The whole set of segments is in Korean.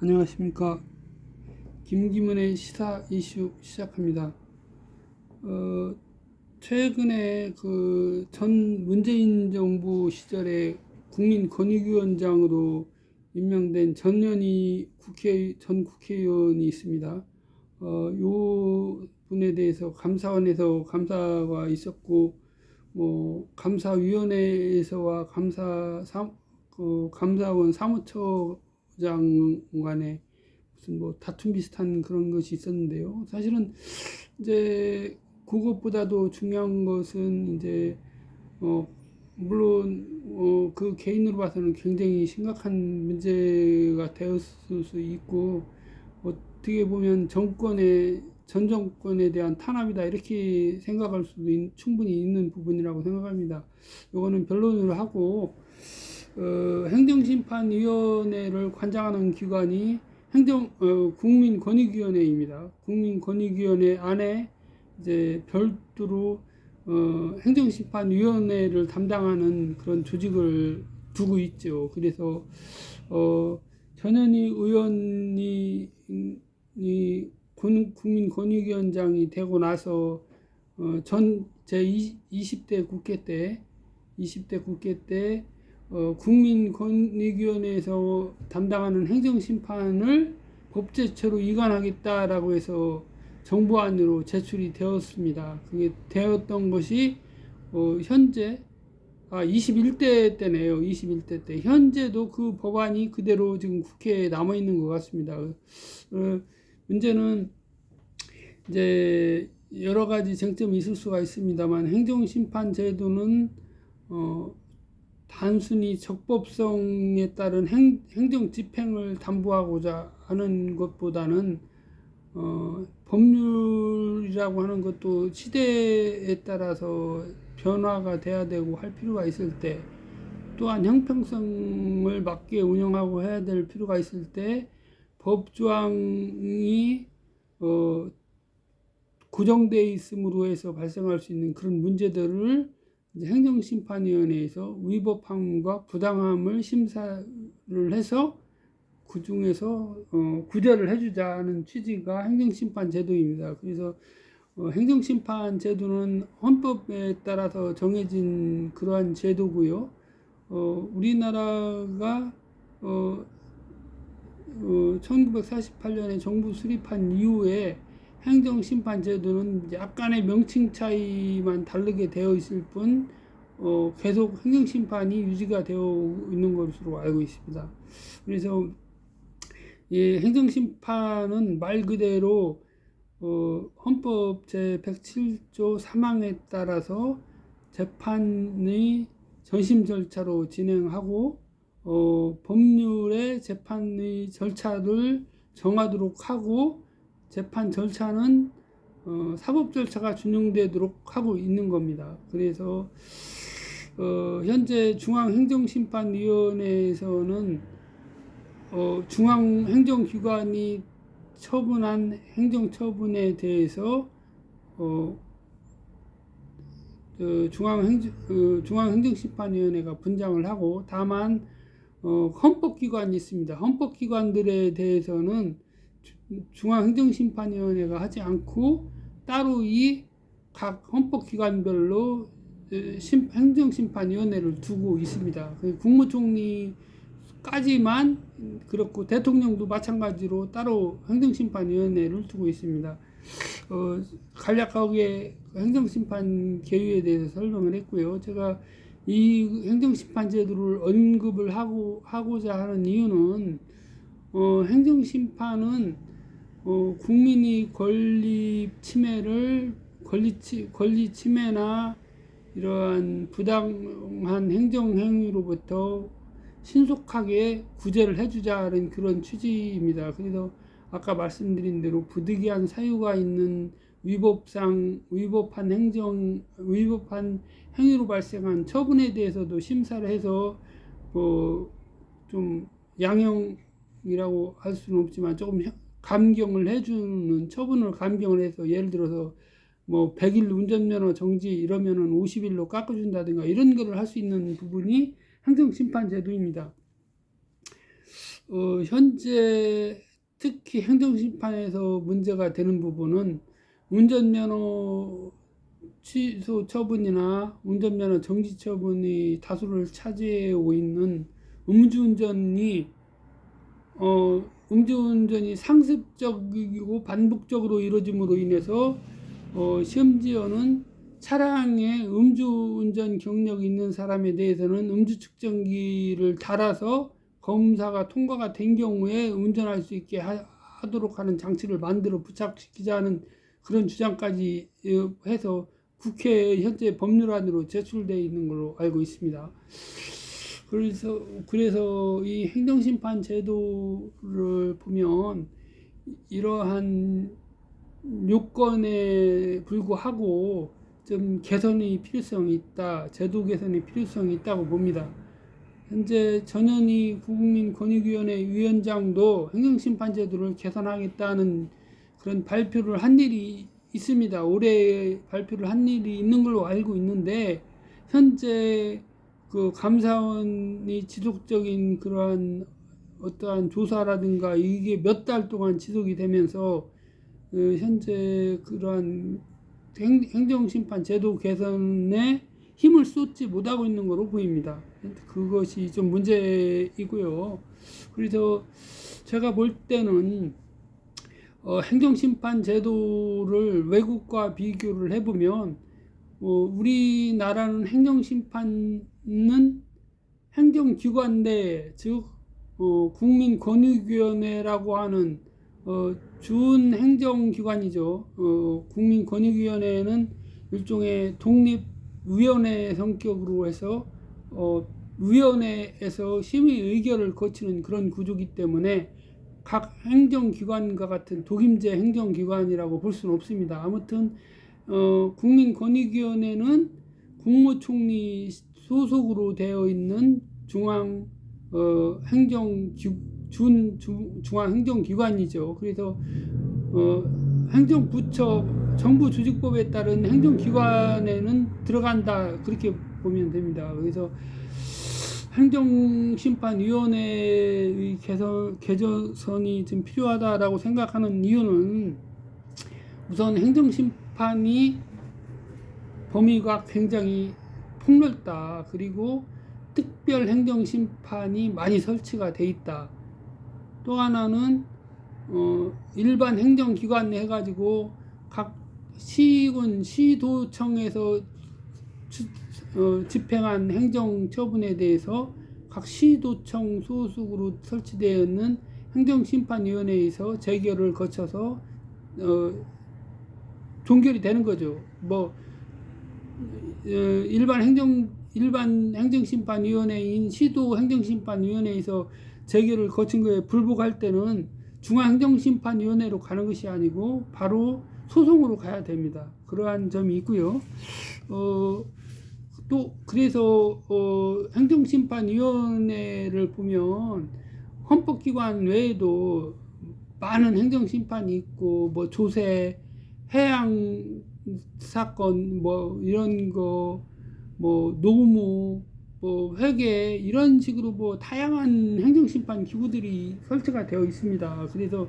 안녕하십니까. 김기문의 시사 이슈 시작합니다. 어, 최근에 그 전 문재인 정부 시절에 국민권익위원장으로 임명된 전현희 국회, 전 국회의원이 있습니다. 어, 요 분에 대해서 감사원에서 감사가 있었고, 뭐, 감사위원회에서와 감사, 사, 그 감사원 사무처 장관의 무슨 뭐 다툼 비슷한 그런 것이 있었는데요. 사실은 이제 그것보다도 중요한 것은 이제 어 물론 어 그 개인으로 봐서는 굉장히 심각한 문제가 되었을 수 있고 어떻게 보면 정권의 전 정권에 대한 탄압이다 이렇게 생각할 수도 있, 충분히 있는 부분이라고 생각합니다. 이거는 변론을 하고 어, 행정심판위원회를 관장하는 기관이 행정 어, 국민권익위원회입니다. 국민권익위원회 안에 이제 별도로 어, 행정심판위원회를 담당하는 그런 조직을 두고 있죠. 그래서 어, 전현희 의원이 이 국민권익위원장이 되고 나서 어, 전제 20대 국회 때 20대 국회 때 어, 국민권익위원회에서 담당하는 행정심판을 법제처로 이관하겠다라고 해서 정부안으로 제출이 되었습니다. 그게 되었던 것이 어, 현재 아 21대 때네요. 21대 때 현재도 그 법안이 그대로 지금 국회에 남아 있는 것 같습니다. 어, 문제는 이제 여러 가지 쟁점이 있을 수가 있습니다만 행정심판 제도는 어, 단순히 적법성에 따른 행, 행정 집행을 담보하고자 하는 것보다는 어, 법률이라고 하는 것도 시대에 따라서 변화가 돼야 되고 할 필요가 있을 때 또한 형평성을 맞게 운영하고 해야 될 필요가 있을 때 법조항이 어, 고정되어 있음으로 해서 발생할 수 있는 그런 문제들을 행정심판위원회에서 위법함과 부당함을 심사를 해서 그 중에서 어, 구제를 해주자는 취지가 행정심판 제도입니다. 그래서 어, 행정심판 제도는 헌법에 따라서 정해진 그러한 제도고요. 어, 우리나라가 어, 어, 1948년에 정부 수립한 이후에 행정심판 제도는 약간의 명칭 차이만 다르게 되어 있을 뿐 어, 계속 행정심판이 유지가 되어 있는 것으로 알고 있습니다. 그래서 이 행정심판은 말 그대로 어, 헌법 제 107조 3항에 따라서 재판의 전심 절차로 진행하고 어, 법률의 재판의 절차를 정하도록 하고 재판 절차는 어, 사법 절차가 준용되도록 하고 있는 겁니다. 그래서 어, 현재 중앙행정심판위원회에서는 어, 중앙행정기관이 처분한 행정처분에 대해서 어, 그 중앙행정, 그 중앙행정심판위원회가 분장을 하고 다만 어, 헌법기관이 있습니다. 헌법기관들에 대해서는 중앙행정심판위원회가 하지 않고 따로 이 각 헌법기관별로 행정심판위원회를 두고 있습니다. 그 국무총리까지만 그렇고 대통령도 마찬가지로 따로 행정심판위원회를 두고 있습니다. 어, 간략하게 행정심판 계유에 대해서 설명을 했고요. 제가 이 행정심판 제도를 언급을 하고 하고자 하는 이유는 어, 행정심판은 어, 국민이 권리 침해를 권리, 치, 권리 침해나 이러한 부당한 행정 행위로부터 신속하게 구제를 해주자는 그런 취지입니다. 그래서 아까 말씀드린 대로 부득이한 사유가 있는 위법상 위법한 행정 위법한 행위로 발생한 처분에 대해서도 심사를 해서 뭐좀 양형이라고 할 수는 없지만 조금 감경을 해주는 처분을 감경을 해서 예를 들어서 뭐 100일 운전면허 정지 이러면은 50일로 깎아준다든가 이런 거를 할 수 있는 부분이 행정심판 제도입니다. 어, 현재 특히 행정심판에서 문제가 되는 부분은 운전면허 취소 처분이나 운전면허 정지 처분이 다수를 차지하고 있는 음주운전이 어, 음주운전이 상습적이고 반복적으로 이루어짐으로 인해서 어, 심지어는 차량에 음주운전 경력이 있는 사람에 대해서는 음주 측정기를 달아서 검사가 통과가 된 경우에 운전할 수 있게 하, 하도록 하는 장치를 만들어 부착시키자는 그런 주장까지 어, 해서 국회에 현재 법률안으로 제출되어 있는 걸로 알고 있습니다. 그래서 그래서 이 행정심판 제도를 보면 이러한 요건에 불구하고 좀 개선이 필요성이 있다, 제도 개선이 필요성이 있다고 봅니다. 현재 전현희 국민권익위원회 위원장도 행정심판제도를 개선하겠다는 그런 발표를 한 일이 있습니다. 올해 발표를 한 일이 있는 걸로 알고 있는데 현재 그 감사원이 지속적인 그러한 어떠한 조사라든가 이게 몇 달 동안 지속이 되면서 그 현재 그러한 행- 행정심판 제도 개선에 힘을 쏟지 못하고 있는 것으로 보입니다. 그것이 좀 문제이고요. 그래서 제가 볼 때는 어, 행정심판 제도를 외국과 비교를 해보면 어, 우리나라는 행정심판 은 행정기관 내, 즉 어, 국민권익위원회라고 하는 어, 준 행정기관이죠. 어, 국민권익위원회는 일종의 독립위원회 성격으로 해서 어, 위원회에서 심의 의결을 거치는 그런 구조기 때문에 각 행정기관과 같은 독임제 행정기관이라고 볼 수는 없습니다. 아무튼 어, 국민권익위원회는 국무총리 소속으로 되어 있는 중앙 어, 행정 준 중, 중앙 행정 기관이죠. 그래서 어, 행정부처 정부 조직법에 따른 행정기관에는 들어간다 그렇게 보면 됩니다. 그래서 행정심판위원회의 개선, 개선이 좀 필요하다라고 생각하는 이유는 우선 행정심판이 범위가 굉장히 폭넓다. 그리고 특별 행정 심판이 많이 설치가 돼 있다. 또 하나는 어, 일반 행정기관 해가지고 각 시군 시도청에서 주, 어, 집행한 행정처분에 대해서 각 시도청 소속으로 설치되어 있는 행정심판위원회에서 재결을 거쳐서 어, 종결이 되는 거죠. 뭐 어, 일반 행정 일반 행정심판위원회인 시도 행정심판위원회에서 재결을 거친 거에 불복할 때는 중앙행정심판위원회로 가는 것이 아니고 바로 소송으로 가야 됩니다. 그러한 점이 있고요. 어, 또 그래서 어, 행정심판위원회를 보면 헌법기관 외에도 많은 행정심판이 있고 뭐 조세, 해양 사건 뭐 이런 거 뭐 노무 뭐 회계 이런 식으로 뭐 다양한 행정심판 기구들이 설치가 되어 있습니다. 그래서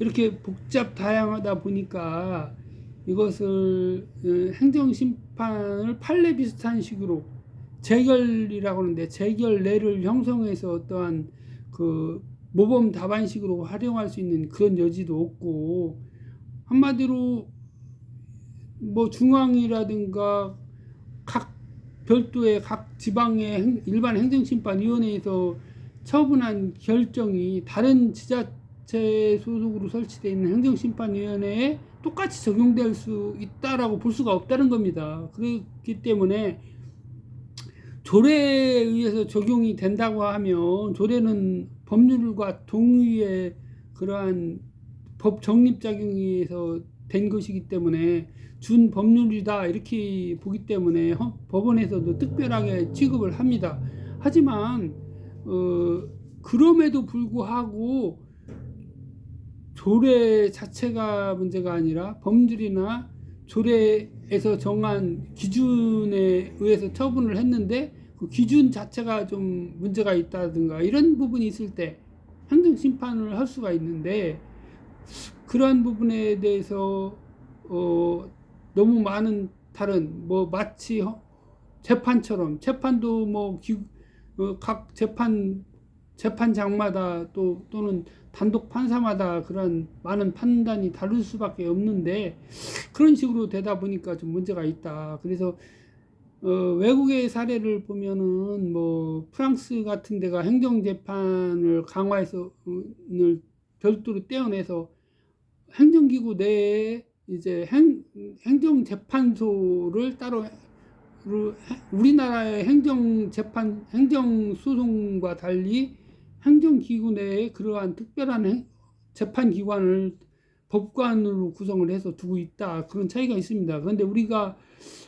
이렇게 복잡 다양하다 보니까 이것을 어, 행정심판을 판례 비슷한 식으로 재결이라고 하는데 재결례를 형성해서 어떠한 그 모범 답안식으로 활용할 수 있는 그런 여지도 없고 한마디로 뭐 중앙이라든가 각 별도의 각 지방의 행- 일반 행정심판위원회에서 처분한 결정이 다른 지자체 소속으로 설치되어 있는 행정심판위원회에 똑같이 적용될 수 있다라고 볼 수가 없다는 겁니다. 그렇기 때문에 조례에 의해서 적용이 된다고 하면 조례는 법률과 동의의 그러한 법 정립 작용에 의해서 된 것이기 때문에 준 법률이다 이렇게 보기 때문에 헌- 법원에서도 특별하게 취급을 합니다. 하지만 어, 그럼에도 불구하고 조례 자체가 문제가 아니라 법률이나 조례에서 정한 기준에 의해서 처분을 했는데 그 기준 자체가 좀 문제가 있다든가 이런 부분이 있을 때 행정 심판을 할 수가 있는데 그러한 부분에 대해서 어, 너무 많은 다른 뭐 마치 허- 재판처럼 재판도 뭐각 재판 재판장마다 또 또는 단독 판사마다 그런 많은 판단이 다를 수밖에 없는데 그런 식으로 되다 보니까 좀 문제가 있다. 그래서 어, 외국의 사례를 보면은 뭐 프랑스 같은 데가 행정 재판을 강화해서 어, 을 별도로 떼어내서 행정기구 내에 이제 행, 행정재판소를 따로 우리나라의 행정재판, 행정소송과 달리 행정기구 내에 그러한 특별한 행- 재판기관을 법관으로 구성을 해서 두고 있다. 그런 차이가 있습니다. 그런데 우리가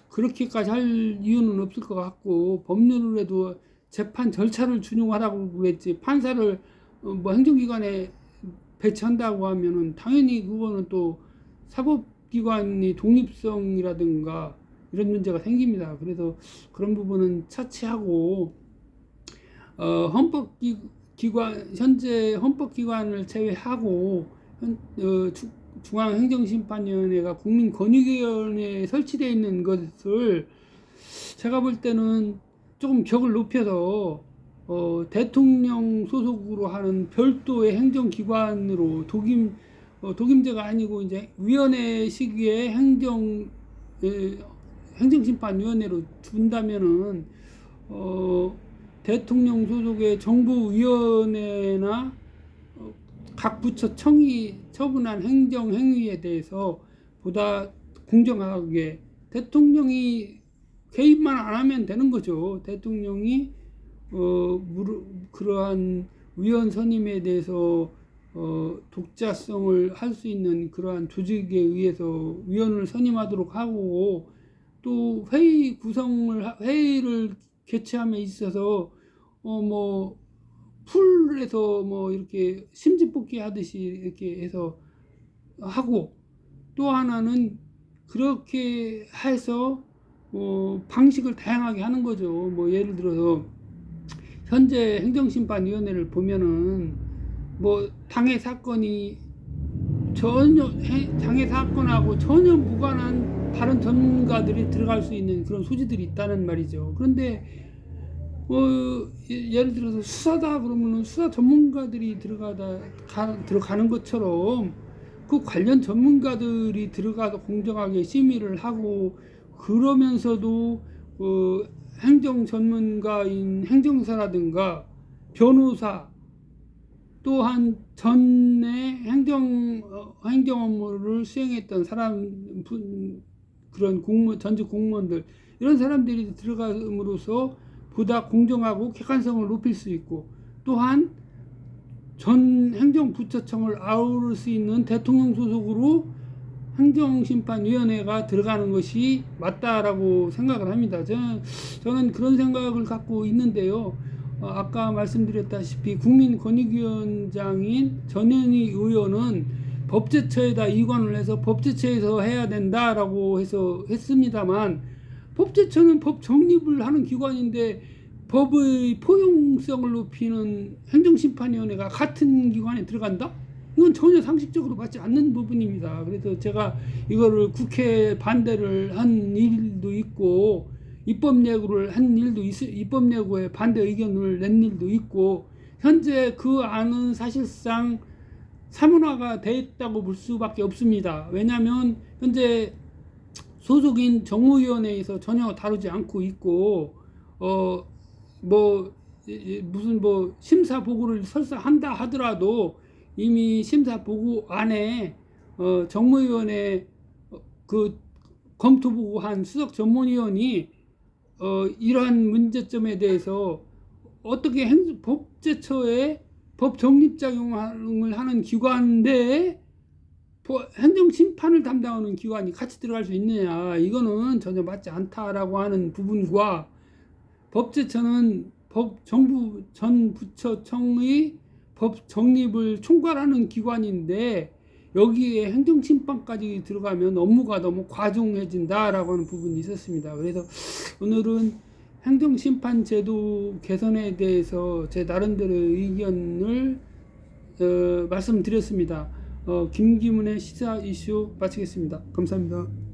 그렇게까지 할 이유는 없을 것 같고, 법률을 해도 재판 절차를 준용하라고 그랬지, 판사를 어, 뭐 행정기관에 배치한다고 하면은 당연히 그거는 또 사법기관이 독립성이라든가 이런 문제가 생깁니다. 그래서 그런 부분은 차치하고 어, 헌법기관 현재 헌법기관을 제외하고 현, 어, 주- 중앙행정심판위원회가 국민권익위원회에 설치되어 있는 것을 제가 볼 때는 조금 격을 높여서 어, 대통령 소속으로 하는 별도의 행정기관으로 독임 어, 독임제가 아니고 이제 위원회 시기에 행정 에, 행정심판위원회로 둔다면은 어, 대통령 소속의 정부위원회나 어, 각 부처 청이 처분한 행정 행위에 대해서 보다 공정하게 대통령이 개입만 안 하면 되는 거죠. 대통령이 어, 무르, 그러한 위원 선임에 대해서 어, 독자성을 할 수 있는 그러한 조직에 의해서 위원을 선임하도록 하고 또 회의 구성을 하- 회의를 개최함에 있어서 어 뭐 풀에서 뭐 이렇게 심지뽑기 하듯이 이렇게 해서 하고 또 하나는 그렇게 해서 어 방식을 다양하게 하는 거죠. 뭐 예를 들어서 현재 행정심판위원회를 보면은 뭐 당해 사건이 전혀 해- 당해 사건하고 전혀 무관한 다른 전문가들이 들어갈 수 있는 그런 소지들이 있다는 말이죠. 그런데 어, 예- 예를 들어서 수사다 그러면은 수사 전문가들이 들어가다 가, 들어가는 것처럼 그 관련 전문가들이 들어가서 공정하게 심의를 하고 그러면서도 어, 행정 전문가인 행정사라든가 변호사 또한 전에 행정 어, 행정 업무를 수행했던 사람 분 그런 공무 전직 공무원들 이런 사람들이 들어감으로써 보다 공정하고 객관성을 높일 수 있고 또한 전 행정부처청을 아우를 수 있는 대통령 소속으로 행정심판위원회가 들어가는 것이 맞다라고 생각을 합니다. 저는, 저는 그런 생각을 갖고 있는데요. 어, 아까 말씀드렸다시피 국민권익위원장인 전현희 의원은 법제처에다 이관을 해서 법제처에서 해야 된다라고 해서 했습니다만 법제처는 법 정립을 하는 기관인데 법의 포용성을 높이는 행정심판위원회가 같은 기관에 들어간다? 이건 전혀 상식적으로 맞지 않는 부분입니다. 그래서 제가 이거를 국회 반대를 한 일도 있고 입법 예고를 한 일도 있, 입법 예고에 반대 의견을 낸 일도 있고 현재 그 안은 사실상 사문화가 됐다고 볼 수밖에 없습니다. 왜냐하면 현재 소속인 정무위원회에서 전혀 다루지 않고 있고 어 뭐 무슨 뭐 심사 보고를 설사 한다 하더라도 이미 심사 보고 안에 어 정무위원회 어, 그 검토 보고한 수석 전문위원이 어 이러한 문제점에 대해서 어떻게 행, 법제처에 법 정립작용을 하는 기관인데 행정 심판을 담당하는 기관이 같이 들어갈 수 있느냐. 이거는 전혀 맞지 않다라고 하는 부분과 법제처는 법 정부 전 부처청의 법 정립을 총괄하는 기관인데 여기에 행정 심판까지 들어가면 업무가 너무 과중해진다라고 하는 부분이 있었습니다. 그래서 오늘은 행정 심판 제도 개선에 대해서 제 나름대로 의견을 어, 말씀드렸습니다. 어, 김기문의 시사 이슈 마치겠습니다. 감사합니다.